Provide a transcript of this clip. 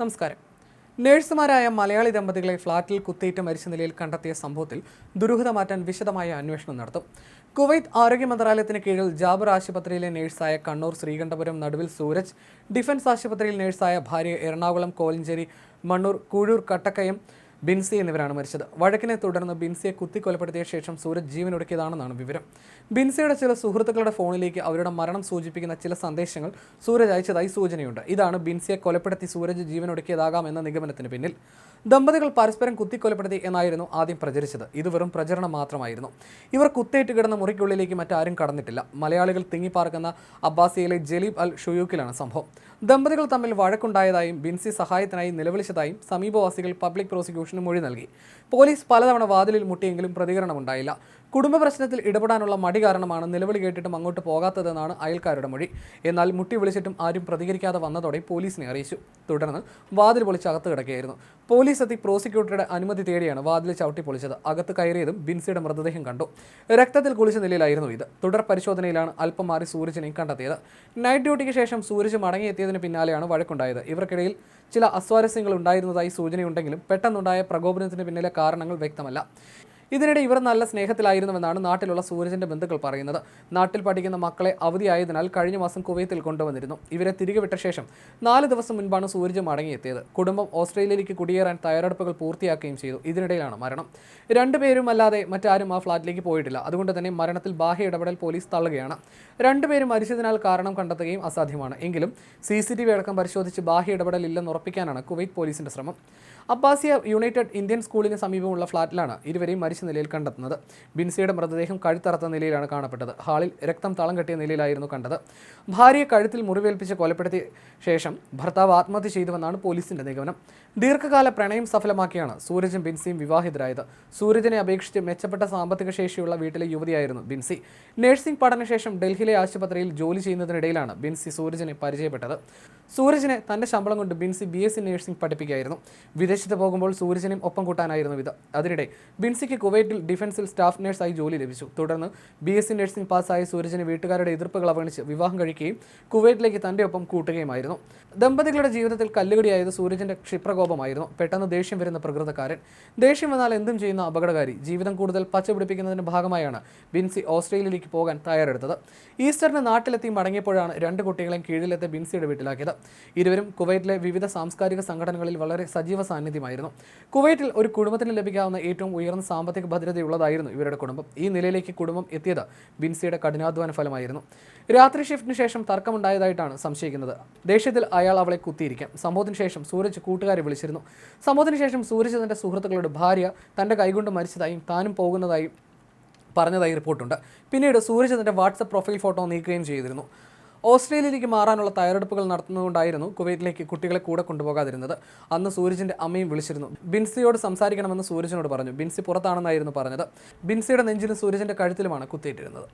നമസ്കാരം. നഴ്സുമാരായ മലയാളി ദമ്പതികളെ ഫ്ളാറ്റിൽ കുത്തിയിട്ട് മരിച്ച നിലയിൽ കണ്ടെത്തിയ സംഭവത്തിൽ ദുരൂഹത മാറ്റാൻ വിശദമായ അന്വേഷണം നടത്തും. കുവൈത്ത് ആരോഗ്യ മന്ത്രാലയത്തിന് കീഴിൽ ജാബർ ആശുപത്രിയിലെ നഴ്സായ കണ്ണൂർ ശ്രീകണ്ഠപുരം നടുവിൽ സൂരജ് ഡിഫൻസ് ആശുപത്രിയിൽ നഴ്സായ ഭാര്യ എറണാകുളം കോലഞ്ചേരി മണ്ണൂർ കൂഴൂർ കട്ടക്കയം ബിൻസി എന്നിവരാണ് മരിച്ചത്. വഴക്കിനെ തുടർന്ന് ബിൻസിയെ കുത്തിക്കൊലപ്പെടുത്തിയ ശേഷം സൂരജ് ജീവനൊടുക്കിയതാണെന്നാണ് വിവരം. ബിൻസിയുടെ ചില സുഹൃത്തുക്കളുടെ ഫോണിലേക്ക് അവരുടെ മരണം സൂചിപ്പിക്കുന്ന ചില സന്ദേശങ്ങൾ സൂരജ് അയച്ചതായി സൂചനയുണ്ട്. ഇതാണ് ബിൻസിയെ കൊലപ്പെടുത്തി സൂരജ് ജീവനൊടുക്കിയതാകാം എന്ന നിഗമനത്തിന് പിന്നിൽ. ദമ്പതികൾ പരസ്പരം കുത്തിക്കൊലപ്പെടുത്തി എന്നായിരുന്നു ആദ്യം പ്രചരിച്ചത്. ഇത് വെറും പ്രചരണം മാത്രമായിരുന്നു. ഇവർ കുത്തേറ്റ് കിടന്ന മുറിക്കുള്ളിലേക്ക് മറ്റാരും കടന്നിട്ടില്ല. മലയാളികൾ തിങ്ങിപ്പാർക്കുന്ന അബ്ബാസിയയിലെ ജലീബ് അൽ ഷുയൂക്കിലാണ് സംഭവം. ദമ്പതികൾ തമ്മിൽ വഴക്കുണ്ടായതായും ബിൻസി സഹായത്തിനായി നിലവിളിച്ചതായും സമീപവാസികൾ പബ്ലിക് പ്രോസിക്യൂഷന് മൊഴി നൽകി. പോലീസ് പലതവണ വാതിലിൽ മുട്ടിയെങ്കിലും പ്രതികരണമുണ്ടായില്ല. കുടുംബ പ്രശ്നത്തിൽ ഇടപെടാനുള്ള മടി കാരണമാണ് നിലവിളി കേട്ടിട്ടും അങ്ങോട്ട് പോകാത്തതെന്നാണ് അയൽക്കാരുടെ മൊഴി. എന്നാൽ മുട്ടി വിളിച്ചിട്ടും ആരും പ്രതികരിക്കാതെ വന്നതോടെ പോലീസിനെ അറിയിച്ചു. തുടർന്ന് വാതിൽ പൊളിച്ച് അകത്ത് കിടക്കുകയായിരുന്നു. പോലീസ് എത്തി പ്രോസിക്യൂട്ടറുടെ അനുമതി തേടിയാണ് വാതിൽ ചവിട്ടി പൊളിച്ചത്. അകത്ത് കയറിയതും ബിൻസിയുടെ മൃതദേഹം കണ്ടു. രക്തത്തിൽ കുളിച്ച നിലയിലായിരുന്നു ഇത്. തുടർ പരിശോധനയിലാണ് അല്പം മാറി സൂരജിനെ കണ്ടെത്തിയത്. നൈറ്റ് ഡ്യൂട്ടിക്ക് ശേഷം സൂരജ് മടങ്ങിയെത്തിയതിന് പിന്നാലെയാണ് വഴക്കുണ്ടായത്. ഇവർക്കിടയിൽ ചില അസ്വാരസ്യങ്ങൾ ഉണ്ടായിരുന്നതായി സൂചനയുണ്ടെങ്കിലും പെട്ടെന്നുണ്ടായ പ്രകോപനത്തിന് പിന്നിലെ കാരണങ്ങൾ വ്യക്തമല്ല. ഇതിനിടെ ഇവർ നല്ല സ്നേഹത്തിലായിരുന്നുവെന്നാണ് നാട്ടിലുള്ള സൂരജിന്റെ ബന്ധുക്കൾ പറയുന്നത്. നാട്ടിൽ പഠിക്കുന്ന മക്കളെ അവധിയായതിനാൽ കഴിഞ്ഞ മാസം കുവൈത്തിൽ കൊണ്ടുവന്നിരുന്നു. ഇവരെ തിരികെ വിട്ട ശേഷം നാല് ദിവസം മുൻപാണ് സൂരജ് മടങ്ങിയെത്തിയത്. കുടുംബം ഓസ്ട്രേലിയയിലേക്ക് കുടിയേറാൻ തയ്യാറെടുപ്പുകൾ പൂർത്തിയാക്കുകയും ചെയ്തു. ഇതിനിടയിലാണ് മരണം. രണ്ടുപേരും അല്ലാതെ മറ്റാരും ആ ഫ്ളാറ്റിലേക്ക് പോയിട്ടില്ല. അതുകൊണ്ട് തന്നെ മരണത്തിൽ ബാഹ്യ ഇടപെടൽ പോലീസ് തള്ളുകയാണ്. രണ്ടുപേരും മരിച്ചതിനാൽ കാരണം കണ്ടെത്തുകയും അസാധ്യമാണ്. എങ്കിലും സി സി ടി വി അടക്കം പരിശോധിച്ച് ബാഹ്യ ഇടപെടൽ ഇല്ലെന്ന് ഉറപ്പിക്കാനാണ് കുവൈറ്റ് പോലീസിന്റെ ശ്രമം. അബ്ബാസിയ യുണൈറ്റഡ് ഇന്ത്യൻ സ്കൂളിന് സമീപമുള്ള ഫ്ളാറ്റിലാണ് ഇരുവരെയും മരിച്ച നിലയിൽ കണ്ടെത്തുന്നത്. ബിൻസിയുടെ മൃതദേഹം കഴുത്തറത്ത നിലയിലാണ് കാണപ്പെട്ടത്. ഹാളിൽ രക്തം തളം കെട്ടിയ നിലയിലായിരുന്നു കണ്ടത്. ഭാര്യയെ കഴുത്തിൽ മുറിവേൽപ്പിച്ച് കൊലപ്പെടുത്തിയ ശേഷം ഭർത്താവ് ആത്മഹത്യ ചെയ്തുവെന്നാണ് പോലീസിന്റെ നിഗമനം. ദീർഘകാല പ്രണയം സഫലമാക്കിയാണ് സൂരജും ബിൻസിയും വിവാഹിതരായത്. സൂരജിനെ അപേക്ഷിച്ച് മെച്ചപ്പെട്ട സാമ്പത്തിക ശേഷിയുള്ള വീട്ടിലെ യുവതിയായിരുന്നു ബിൻസി. നഴ്സിംഗ് പഠനശേഷം ഡൽഹിയിലെ ആശുപത്രിയിൽ ജോലി ചെയ്യുന്നതിനിടയിലാണ് ബിൻസി സൂരജിനെ പരിചയപ്പെട്ടത്. സൂരജിനെ തന്റെ ശമ്പളം കൊണ്ട് Binsy B S C nursing പഠിപ്പിക്കുകയായിരുന്നു. വിദേശത്ത് പോകുമ്പോൾ സൂരജിനെയും ഒപ്പം കൂട്ടാനായിരുന്നു ഇത്. അതിനിടെ ബിൻസിക്ക് കുവൈറ്റിൽ ഡിഫൻസിൽ സ്റ്റാഫ് നഴ്സായി ജോലി ലഭിച്ചു. തുടർന്ന് ബി എസ് സി നഴ്സിംഗ് പാസ്സായ സൂരജിന് വീട്ടുകാരുടെ എതിർപ്പുകൾ അവഗണിച്ച് വിവാഹം കഴിക്കുകയും കുവൈറ്റിലേക്ക് തന്റെ ഒപ്പം കൂട്ടുകയുമായിരുന്നു. ദമ്പതികളുടെ ജീവിതത്തിൽ കല്ലുകടിയായത് സൂരജിന്റെ ക്ഷിപ്രകോപമായിരുന്നു. പെട്ടെന്ന് ദേഷ്യം വരുന്ന പ്രകൃതക്കാരൻ. ദേഷ്യം വന്നാൽ എന്തും ചെയ്യുന്ന അപകടകാരി. ജീവിതം കൂടുതൽ പച്ചപിടിപ്പിക്കുന്നതിന്റെ ഭാഗമായാണ് ബിൻസി ഓസ്ട്രേലിയയിലേക്ക് പോകാൻ തയ്യാറെടുത്തത്. ഈസ്റ്ററിന് നാട്ടിലെത്തി മടങ്ങിയപ്പോഴാണ് രണ്ട് കുട്ടികളെയും കീഴിലെത്തി ബിൻസിയുടെ വീട്ടിലാക്കിയത്. ഇരുവരും കുവൈറ്റിലെ വിവിധ സാംസ്കാരിക സംഘടനകളിൽ വളരെ സജീവ സാന്നിധ്യമായിരുന്നു. കുവൈറ്റിൽ ഒരു കുടുംബത്തിന് ലഭിക്കാവുന്ന ഏറ്റവും ഉയർന്ന സാമ്പത്തിക ഭദ്രതയുള്ളതായിരുന്നു ഇവരുടെ കുടുംബം. ഈ നിലയിലേക്ക് കുടുംബം എത്തിയത് ബിൻസിയുടെ കഠിനാധ്വാന ഫലമായിരുന്നു. രാത്രി ഷിഫ്റ്റിന് ശേഷം തർക്കമുണ്ടായതായിട്ടാണ് സംശയിക്കുന്നത്. ദേഷ്യത്തിൽ അയാൾ അവളെ കുത്തിയിരിക്കാം. സംഭവത്തിന് ശേഷം സൂരജ് കൂട്ടുകാരെ വിളിച്ചിരുന്നു. സംഭവത്തിന് ശേഷം സൂരജ് തന്റെ സുഹൃത്തുക്കളുടെ ഭാര്യ തന്റെ കൈകൊണ്ട് മരിച്ചതായും താനും പോകുന്നതായും പറഞ്ഞതായി റിപ്പോർട്ടുണ്ട്. പിന്നീട് സൂരജ് തന്റെ വാട്സപ്പ് പ്രൊഫൈൽ ഫോട്ടോ നീക്കുകയും ചെയ്തിരുന്നു. ഓസ്ട്രേലിയയിലേക്ക് മാറാനുള്ള തയ്യാറെടുപ്പുകൾ നടത്തുന്നതുകൊണ്ടായിരുന്നു കുവൈറ്റിലേക്ക് കുട്ടികളെ കൂടെ കൊണ്ടുപോകാതിരുന്നത്. അന്ന് സൂരജിന്റെ അമ്മയും വിളിച്ചിരുന്നു. ബിൻസിയോട് സംസാരിക്കണമെന്ന് സൂരജിനോട് പറഞ്ഞു. ബിൻസി പുറത്താണെന്നായിരുന്നു പറഞ്ഞത്. ബിൻസിയുടെ നെഞ്ചിലും സൂരജിന്റെ കഴുത്തിലുമാണ് കുത്തിയിട്ടിരുന്നത്.